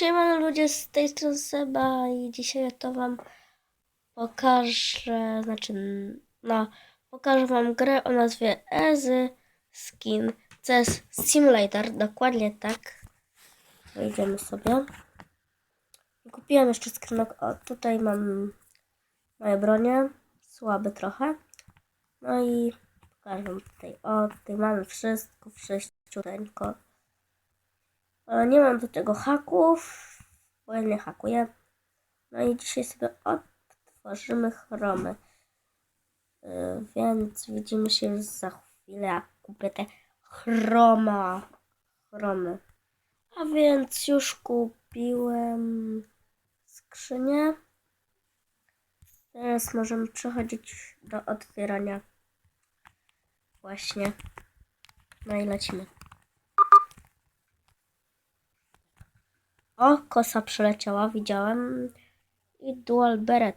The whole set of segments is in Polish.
Siema ludzie, z tej strony Seba i dzisiaj to wam pokażę, znaczy, no, pokażę wam grę o nazwie Ezy Skin CS Simulator, dokładnie tak. Wejdziemy sobie. Kupiłem jeszcze skrzynek, o tutaj mam moje bronie, słabe trochę. No i pokażę wam tutaj, o tutaj mamy wszystko, wszyściuteńko. Nie mam do tego haków, bo ja nie hakuję. No i dzisiaj sobie odtworzymy chromy. E, Więc widzimy się już za chwilę, jak kupię te chroma. Chromy. A więc już kupiłem skrzynię. Teraz możemy przechodzić do otwierania. Właśnie. No i lecimy. O, kosa przeleciała, widziałem. I dual beret.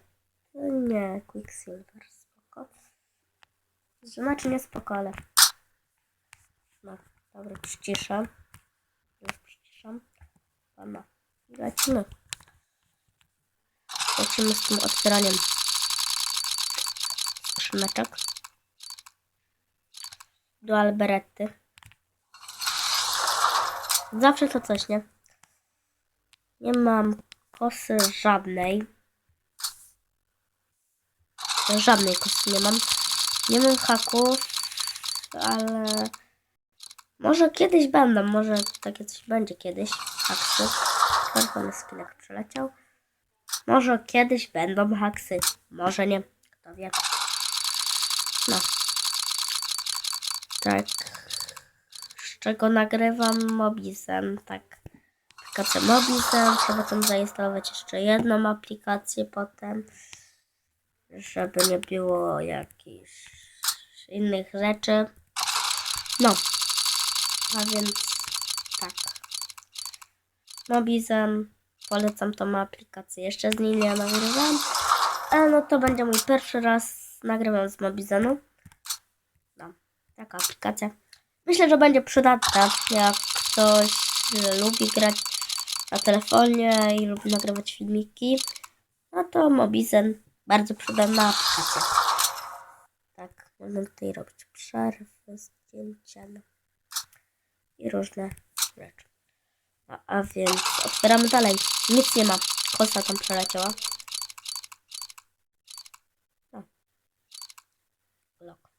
Nie, quicksilver, spoko. Znaczy nie spoko, ale... No, dobra, przyciszę. Już przyciszam. I lecimy. Lecimy z tym otwieraniem skrzyneczek. Dual berety. Zawsze to coś, nie? Nie mam kosy żadnej. Żadnej kosy nie mam. Nie mam haków, ale może kiedyś będą, może takie coś będzie kiedyś. Haksy. Czerwony skinek przeleciał. Może kiedyś będą haksy. Może nie. Kto wie. No. Tak. Z czego nagrywam Mobizem, tak aplikację Mobizem. Trzeba tam zainstalować jeszcze jedną aplikację potem, żeby nie było jakichś innych rzeczy. No, a więc tak. Mobizem, polecam tą aplikację. Jeszcze z niej nie nagrywam, ale no to będzie mój pierwszy raz nagrywam z Mobizenu. No, taka aplikacja. Myślę, że będzie przydatna, jak ktoś lubi grać na telefonie i lubi nagrywać filmiki, no to Mobizen bardzo przydatna aplikacja. Tak, można tutaj robić przerwy, zdjęcia no i różne rzeczy. A, a więc otwieramy dalej. Nic nie ma. Kosa tam przeleciała. No. Lok.